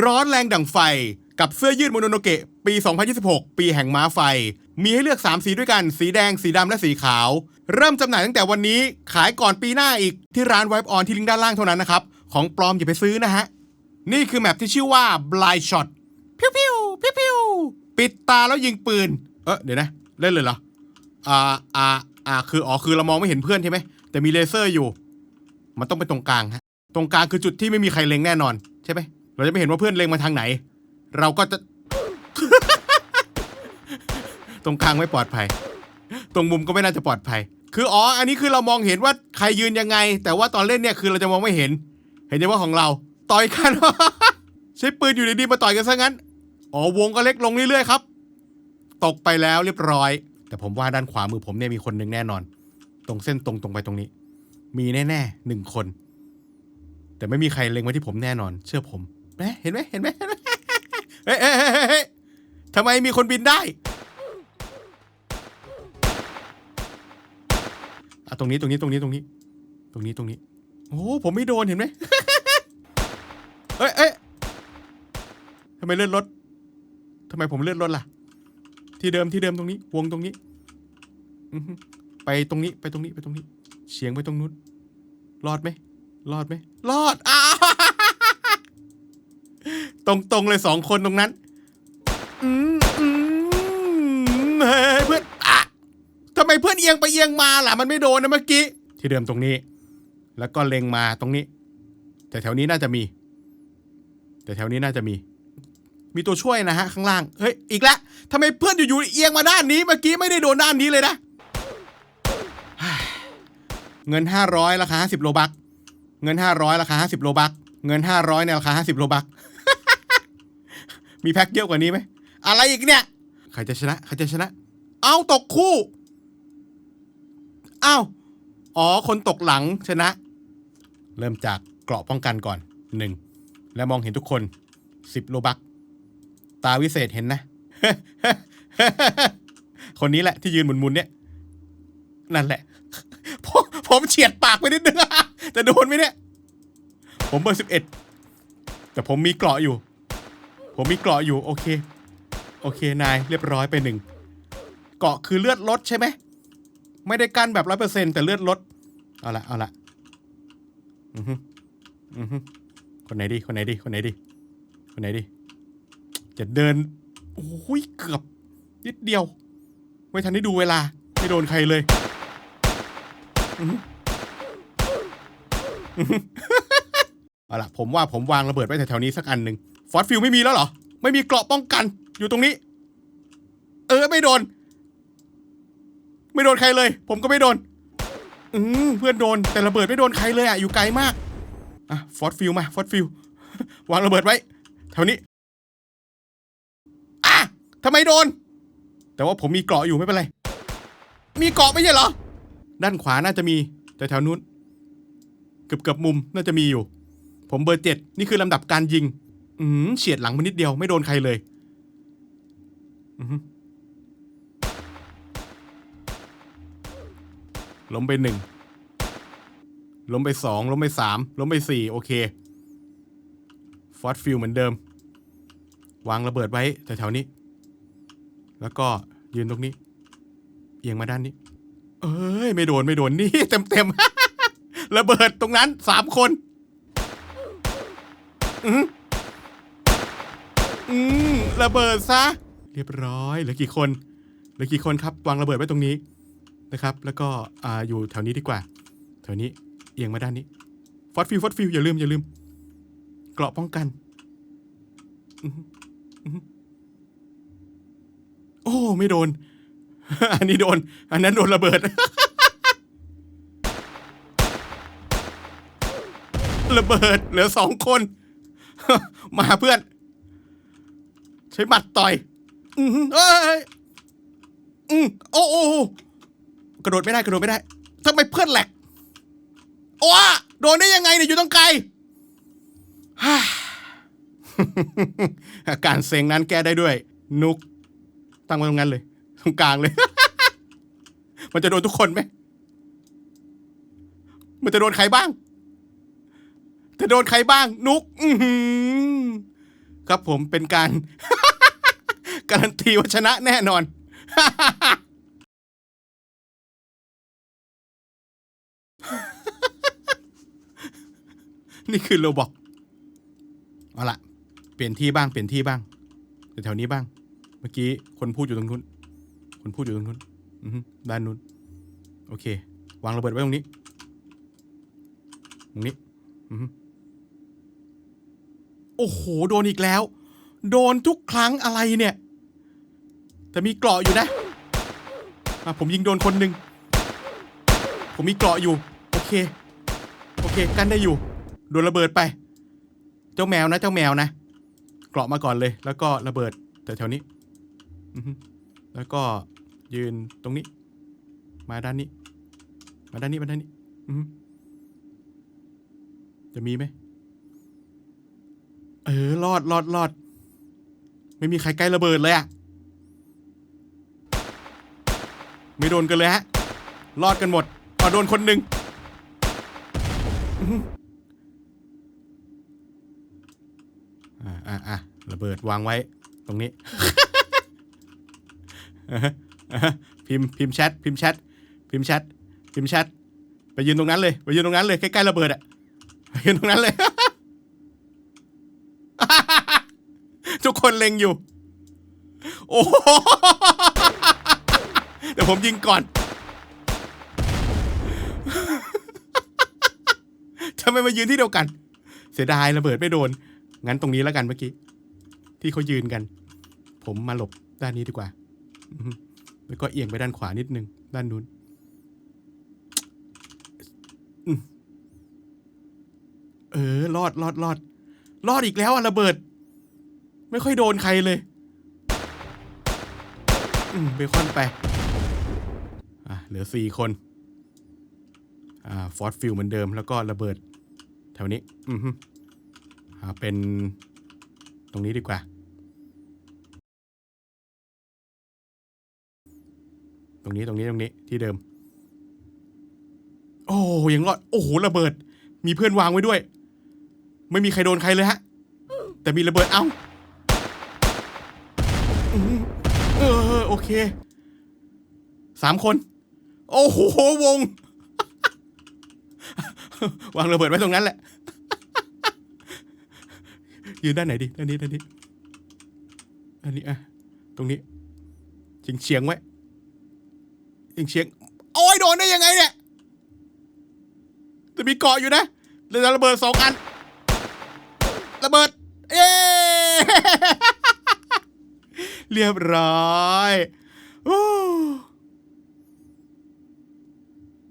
ร้อนแรงดั่งไฟ กับเสื้อยืดโมโนโนเกะปี 2026 ปีแห่งม้าไฟ มีให้เลือก 3 สีด้วยกัน สีแดง สีดำ และสีขาว เริ่มจำหน่ายตั้งแต่วันนี้ ขายก่อนปีหน้าอีก ที่ร้าน Wipe On ที่ลิงก์ด้านล่างเท่านั้นนะครับ ของปลอมอย่าไปซื้อนะฮะ นี่คือแมปที่ชื่อว่า Blind Shot พิวพิวพิวพิวปิดตาแล้วยิงปืน เออเดี๋ยวนะ เล่นเลยเหรอ อ่า อ่า อ่า คืออ๋อ คือเรามองไม่เห็นเพื่อนใช่ไหม แต่มีเลเซอร์อยู่ มันต้องไปตรงกลางฮะ ตรงกลางคือจุดที่ไม่มีใครเล็งแน่นอน ใช่ไหม เราจะไม่เห็นว่าเพื่อนเล็งมาทางไหน เราก็จะ ตรงกลางไม่ปลอดภัย ตรงมุมก็ไม่น่าจะปลอดภัย คืออ๋อ อันนี้คือเรามองเห็นว่าใครยืนยังไง แต่ว่าตอนเล่นเนี่ยคือเราจะมองไม่เห็น เห็นเฉพาะของเรา ต่อยกัน ใช้ปืนอยู่ดีๆมาต่อยกันซะงั้น อ๋อวงก็เล็กลงเรื่อยๆครับ ตกไปแล้วเรียบร้อย แต่ผมว่าด้านขวามือผมเนี่ยมีคนหนึ่งแน่นอน ตรงเส้นตรงตรงไปตรงนี้ มีแน่ๆหนึ่งคน แต่ไม่มีใครเล็งมาที่ผมแน่นอน เชื่อผม เอ๊ะเห็นไหมเห็นไหมเห็นไหมเฮ้ยเฮ้ยเฮ้ยทำไมมีคนบินได้อะตรงนี้ตรงนี้ตรงนี้ตรงนี้ ตรงนี้ตรงนี้ โอ้ผมไม่โดนเห็นไหมเอ้ยเอ้ยทำไมเลื่อนรถทำไมผมเลื่อนรถล่ะ ที่เดิมที่เดิมตรงนี้ วงตรงนี้ไปตรงนี้ไปตรงนี้ไปตรงนี้ เฉียงไปตรงนู้นรอดไหมรอดไหมรอดอ้า ตรงตรงๆเลยสองคนตรงนั้น อืมอืมเฮ้ยเพื่อนอะทำไมเพื่อนเอียงไปเอียงมาล่ะ มันไม่โดนนะเมื่อกี้ ที่เดิมตรงนี้ แล้วก็เล็งมาตรงนี้ แต่แถวนี้น่าจะมี แต่แถวนี้น่าจะมี มีตัวช่วยนะฮะข้างล่าง เฮ้ย อีกแล้วทำไมเพื่อนอยู่ๆเอียงมาด้านนี้ เมื่อกี้ไม่ได้โดนด้านนี้เลยนะ เงิน 500ราคา50 โลบัก เงิน 500ราคา50 โลบัก เงิน 500เนี่ยราคา50 โลบัก มีแพ็คเยอะกว่านี้ไหมอะไรอีกเนี่ยใครจะชนะใครจะชนะ เอาตกคู่อ้าวอ๋อคนตกหลังชนะ เริ่มจากเกราะป้องกันก่อนหนึ่งและมองเห็นทุกคน10โลบัก ตาวิเศษเห็นนะ คนนี้แหละที่ยืนหมุนๆเนี่ย นั่นแหละ ผมผมเฉียดปากไปนิดนึงจะโดนไหมเนี่ย ผมเบอร์สิบเอ็ดแต่ผมมีเกราะอยู่ ผมมีเกราะอยู่โอเค โอเคนายเรียบร้อยไปหนึ่งเกาะคือเลือดลดใช่ไหมไม่ได้กั้นแบบร้อยเปอร์เซ็นแต่เลือดลด เอาละเอาละอือฮึอือฮึคนไหนดีคนไหนดีคนไหนดีคนไหนดีจะเดินโอ้ยเกือบนิดเดียว ไม่ทันได้ดูเวลา ไม่โดนใครเลยเอาละผมว่าผมวางระเบิดไว้แถวๆนี้สักอันหนึ่ง ฟอสฟิลไม่มีแล้วเหรอ ไม่มีเกราะป้องกันอยู่ตรงนี้ เออไม่โดน ไม่โดนใครเลย ผมก็ไม่โดน อืมเพื่อนโดน แต่ระเบิดไม่โดนใครเลยอะ อยู่ไกลมาก อะฟอสฟิลมาฟอสฟิลวางระเบิดไว้แถวนี้ อะทำไมโดน แต่ว่าผมมีเกราะอยู่ไม่เป็นไร มีเกราะไม่ใช่เหรอ ด้านขวาน่าจะมี แต่แถวนู้น เกือบเกือบมุมน่าจะมีอยู่ ผมเบอร์เจ็ดนี่คือลำดับการยิง อืมเฉียดหลังไปนิดเดียวไม่โดนใครเลยล้มไปหนึ่งล้มไปสองล้มไปสามล้มไปสี่โอเคฟอสฟิลเหมือนเดิม วางระเบิดไว้แถวๆนี้ แล้วก็ยืนตรงนี้ เอียงมาด้านนี้ เอ้ย ไม่โดนไม่โดนนี่เต็มเต็มๆระเบิดตรงนั้นสามคน อือหื อืมระเบิดซะ เรียบร้อยเหลือกี่คนเหลือกี่คนครับวางระเบิดไว้ตรงนี้นะครับ แล้วก็อ่าอยู่แถวนี้ดีกว่า แถวนี้เอียงมาด้านนี้ฟอสฟิลฟอสฟิลอย่าลืมอย่าลืม เกราะป้องกันอื้อหืออื้อหือโอ้ไม่โดน อันนี้โดน อันนั้นโดนระเบิด ระเบิดเหลือสองคน มาเพื่อน ใช้หมัดต่อย อือหือเอ้ยอืมโอ้โอ้โอ้กระโดดไม่ได้กระโดดไม่ได้ทำไมเพื่อนแหลกโอ้โดนได้ยังไงเนี่ยอยู่ตรงไกลฮ่าอาการเซ็งนั้นแก้ได้ด้วย นุก ตั้งไว้ตรงนั้นเลย ตรงกลางเลย มันจะโดนทุกคนไหม มันจะโดนใครบ้าง จะโดนใครบ้าง นุก อือหือ ครับผมเป็นการ การันตีว่าชนะแน่นอน นี่คือโลบอกเอาละเปลี่ยนที่บ้างเปลี่ยนที่บ้างแถวนี้บ้าง เมื่อกี้คนพูดอยู่ตรงนู้น คนพูดอยู่ตรงนู้นอือฮึด้านนู้น โอเค วางระเบิดไว้ตรงนี้ ตรงนี้ อือ โอ้โห โดนอีกแล้ว โดนทุกครั้งอะไรเนี่ย แต่มีเกราะอยู่นะอะผมยิงโดนคนหนึ่ง ผมมีเกราะอยู่ โอเค โอเค กันได้อยู่ โดนระเบิดไป เจ้าแมวนะ เจ้าแมวนะ เกราะมาก่อนเลย แล้วก็ระเบิดแถวๆนี้ แล้วก็ยืนตรงนี้ มาด้านนี้ มาด้านนี้ มาด้านนี้จะมีไหม เออรอดรอดรอด ไม่มีใครใกล้ระเบิดเลยอะไม่โดนกันเลยฮะ รอดกันหมดพอโดนคนหนึ่งอ่าอ่าอ่าระเบิดวางไว้ ตรงนี้พิมพิมแชทพิมพ์แชทพิมพ์แชทพิมพ์แชทไปยืนตรงนั้นเลย ไปยืนตรงนั้นเลยใกล้ๆระเบิดอะไปยืนตรงนั้นเลย ทุกคนเล็งอยู่ โอ้โหเดี๋ยวผมยิงก่อน ทำไมมายืนที่เดียวกัน เสียดายระเบิดไม่โดน งั้นตรงนี้แล้วกันเมื่อกี้ ที่เขายืนกัน ผมมาหลบด้านนี้ดีกว่า แล้วก็เอียงไปด้านขวานิดนึง ด้านนู้น เออ รอดรอดรอดรอดอีกแล้วอะระเบิด ไม่ค่อยโดนใครเลย อืมเบคอนไป อะ เหลือสี่คน อ่า ฟอร์ดฟิลเหมือนเดิม แล้วก็ระเบิด แถวนี้ อือฮึอ่าเป็นตรงนี้ดีกว่า ตรงนี้ตรงนี้ตรงนี้ที่เดิม โอ้ยังรอด โอ้โห ระเบิด มีเพื่อนวางไว้ด้วย ไม่มีใครโดนใครเลยฮะ แต่มีระเบิด เอ้า อืมเออ โอเคสามคน โอ้โหวง วางระเบิดไว้ตรงนั้นแหละ ยืนด้านไหนดีด้านนี้ด้านนี้อันนี้อะตรงนี้เฉียงเฉียงไว้เฉียงเฉียงโอ้ยโดนได้ยังไงเนี่ยแต่มีเกาะอยู่นะเลยระเบิดสองอัน ระเบิดเย้ เรียบร้อยอ